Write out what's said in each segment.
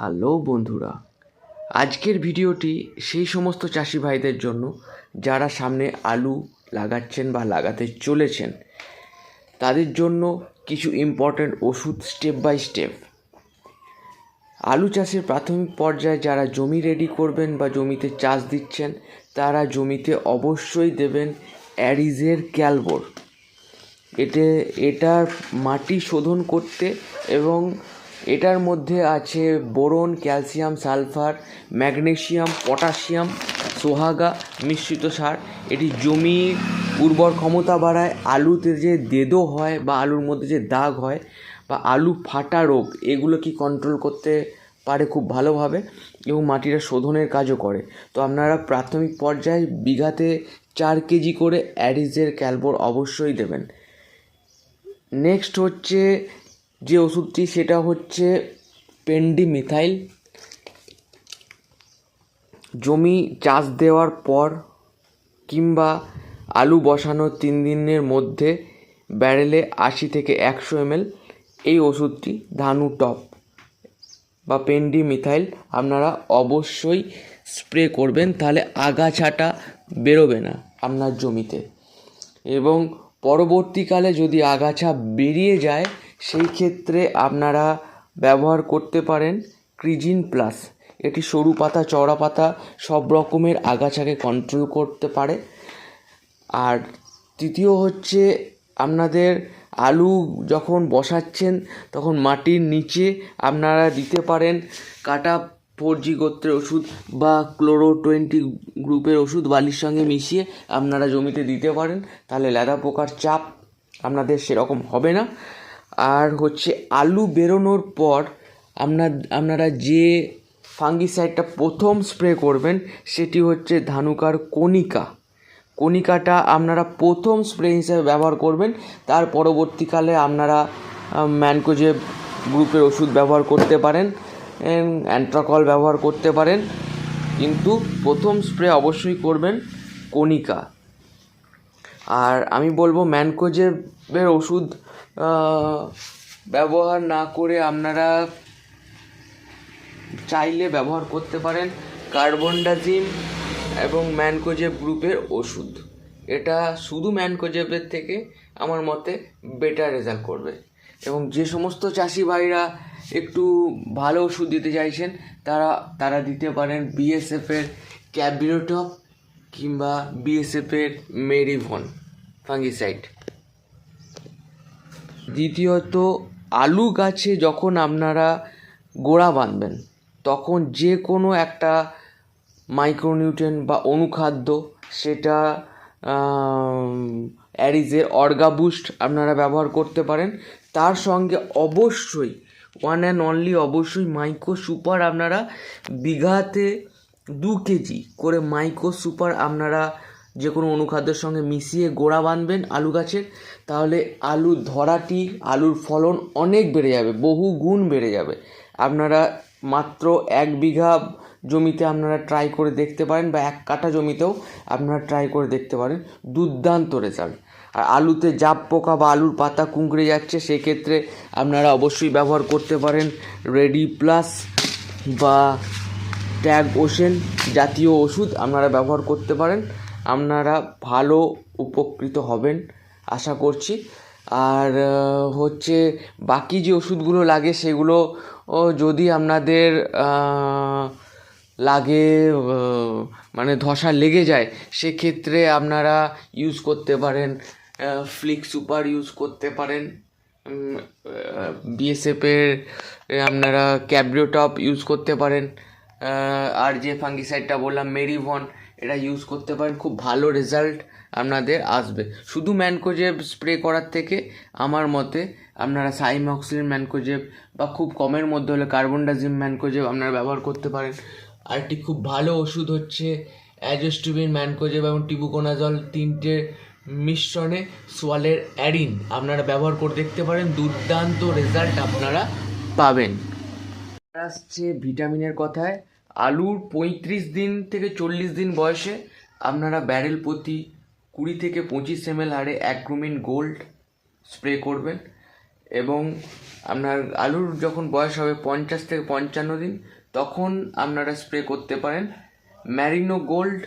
Hello বন্ধুরা। আজকের ভিডিওটি সেই সমস্ত চাষি ভাইদের জন্য যারা সামনে আলু লাগাচ্ছেন বা লাগাতে চলেছেন, তাদের জন্য কিছু ইম্পর্ট্যান্ট ওষুধ স্টেপ বাই স্টেপ আলু চাষের প্রাথমিক পর্যায়ে যারা জমি রেডি করবেন বা জমিতে চাষ দিচ্ছেন, তারা জমিতে অবশ্যই দেবেন অ্যারিজের ক্যালবোর। এতে, এটার মাটি শোধন করতে এবং এটার মধ্যে আছে boron, calcium, sulphur magnesium potassium, সোহাগা, মিশ্রিত সার। এটি জমির উর্বর ক্ষমতা বাড়ায়, আলুতে যে দেদো হয় বা আলুর মধ্যে যে দাগ হয় বা আলু ফাটা রোগ, এগুলো কি কন্ট্রোল করতে পারে খুব ভালোভাবে এবং মাটিটা শোধনের কাজও করে। তো আপনারা প্রাথমিক পর্যায়ে বিঘাতে চার কেজি করে অ্যারিজের ক্যালবোর অবশ্যই দেবেন। নেক্সট হচ্ছে যে ওষুধটি সেটা হচ্ছে পেন্ডিমিথাইল। জমি চাষ দেওয়ার পর কিংবা আলু বসানোর তিন দিনের মধ্যে ব্যারেলে আশি থেকে একশো এমএল এই ওষুধটি ধানু টপ বা পেন্ডিমিথাইল আপনারা অবশ্যই স্প্রে করবেন, তাহলে আগাছাটা বেরোবে না আপনার জমিতে। এবং পরবর্তীকালে যদি আগাছা বেরিয়ে যায় সেই ক্ষেত্রে আপনারা ব্যবহার করতে পারেন ক্রিজিন প্লাস। এটি সরু পাতা, চওড়া পাতা, সব রকমের আগাছাকে কন্ট্রোল করতে পারে। আর তৃতীয় হচ্ছে আপনাদের আলু যখন বসাচ্ছেন, তখন মাটির নিচে আপনারা দিতে পারেন কাটা ফোর জি গোত্রের ওষুধ বা ক্লোরো টোয়েন্টি গ্রুপের ওষুধ বালির সঙ্গে মিশিয়ে আপনারা জমিতে দিতে পারেন। তাহলে লেদা পোকার চাপ আপনাদের সেরকম হবে না। আর হচ্ছে আলু বেরোনোর পর আপনার আপনারা যে ফাঙ্গিসাইডটা প্রথম স্প্রে করবেন, সেটি হচ্ছে ধানুকার কণিকা। কণিকাটা আপনারা প্রথম স্প্রে হিসেবে ব্যবহার করবেন। তার পরবর্তীকালে আপনারা ম্যানকোজেব গ্রুপের ওষুধ ব্যবহার করতে পারেন অ্যান্ট্রাকল ব্যবহার করতে পারেন। কিন্তু প্রথম স্প্রে অবশ্যই করবেন কণিকা। আর আমি বলব ম্যানকোজেবের ওষুধ ব্যবহার না করে আপনারা চাইলে ব্যবহার করতে পারেন কার্বনডাজিম এবং ম্যানকোজেব গ্রুপের ওষুধ। এটা শুধু ম্যানকোজেবের থেকে আমার মতে বেটার রেজাল্ট করবে। এবং যে সমস্ত চাষি ভাইরা একটু ভালো ওষুধ দিতে চাইছেন, তারা তারা দিতে পারেন বিএসএফের ক্যাবিরোটপ কিংবা বিএসএফের মেরিভন ফাঙ্গিসাইড। দ্বিতীয়ত, আলু গাছে যখন আপনারা গোড়া বাঁধবেন, তখন যে কোনো একটা মাইক্রোনিউট্রেন বা অনুখাদ্য, সেটা অ্যারিজের অর্গা বুস্ট আপনারা ব্যবহার করতে পারেন। তার সঙ্গে অবশ্যই ওয়ান অ্যান্ড অনলি অবশ্যই মাইক্রো সুপার আপনারা বিঘাতে দু কেজি করে মাইক্রো সুপার আপনারা যে কোনো অনুখাদ্যের সঙ্গে মিশিয়ে গোড়া বাঁধবেন আলু গাছের, তাহলে আলুর ধরাটি, আলুর ফলন অনেক বেড়ে যাবে, বহু গুণ বেড়ে যাবে। আপনারা মাত্র এক বিঘা জমিতে আপনারা ট্রাই করে দেখতে পারেন বা এক কাঠা জমিতেও আপনারা ট্রাই করে দেখতে পারেন দুর্দান্ত রেজাল্ট আর আলুতে জাপ পোকা বা আলুর পাতা কুঁকড়ে যাচ্ছে, সেক্ষেত্রে আপনারা অবশ্যই ব্যবহার করতে পারেন রেডি প্লাস বা ট্যাগ ওশেন জাতীয় ওষুধ আপনারা ব্যবহার করতে পারেন। আপনারা ভালো উপকৃত হবেন, আশা করছি। আর হচ্ছে বাকি যে ওষুধগুলো লাগে সেগুলো যদি আপনাদের লাগে মানে ধসা লেগে যায়, সেক্ষেত্রে আপনারা ইউজ করতে পারেন ফ্লিক সুপার ইউজ করতে পারেন। বিএসএফের আপনারা ক্যাব্রিওটপ ইউজ করতে পারেন। আর যে ফাঙ্গিসাইডটা বললাম মেরিভন এটা ইউজ করতে পারেন, খুব ভালো রেজাল্ট আপনাদের আসবে। শুধু ম্যানকোজেব স্প্রে করার থেকে আমার মতে, আপনারা সাইমক্সিলিন ম্যানকোজেব বা খুব কমের মধ্যে হলে কার্বনডাজিম ম্যানকোজেব আপনারা ব্যবহার করতে পারেন। আরেকটি খুব ভালো ওষুধ হচ্ছে অ্যাজোস্টুবিন ম্যানকোজেব এবং টিবুকোনাজল তিনটে মিশ্রণে সোয়ালের অ্যারিন। আপনারা ব্যবহার করে দেখতে পারেন, দুর্দান্ত রেজাল্ট আপনারা পাবেন। আসছে ভিটামিনের কথায়। আলুর পঁয়ত্রিশ দিন থেকে চল্লিশ দিন বয়সে আপনারা ব্যারেল প্রতি কুড়ি থেকে পঁচিশ এম এল হারে অ্যাক্রোমিন গোল্ড স্প্রে করবেন এবং আপনার আলুর যখন বয়স হবে পঞ্চাশ থেকে পঞ্চান্ন দিন, তখন আপনারা স্প্রে করতে পারেন ম্যারিনো গোল্ড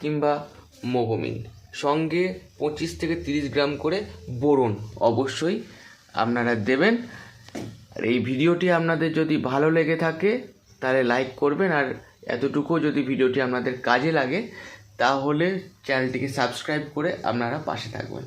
কিংবা মোগোমিন সঙ্গে পঁচিশ থেকে তিরিশ গ্রাম করে বোরন অবশ্যই আপনারা দেবেন। আর এই ভিডিওটি আপনাদের যদি ভালো লেগে থাকে তাহলে লাইক করবেন আর এতটুকু যদি ভিডিওটি আপনাদের কাজে লাগে, তাহলে চ্যানেলটিকে সাবস্ক্রাইব করে আপনারা পাশে থাকবেন।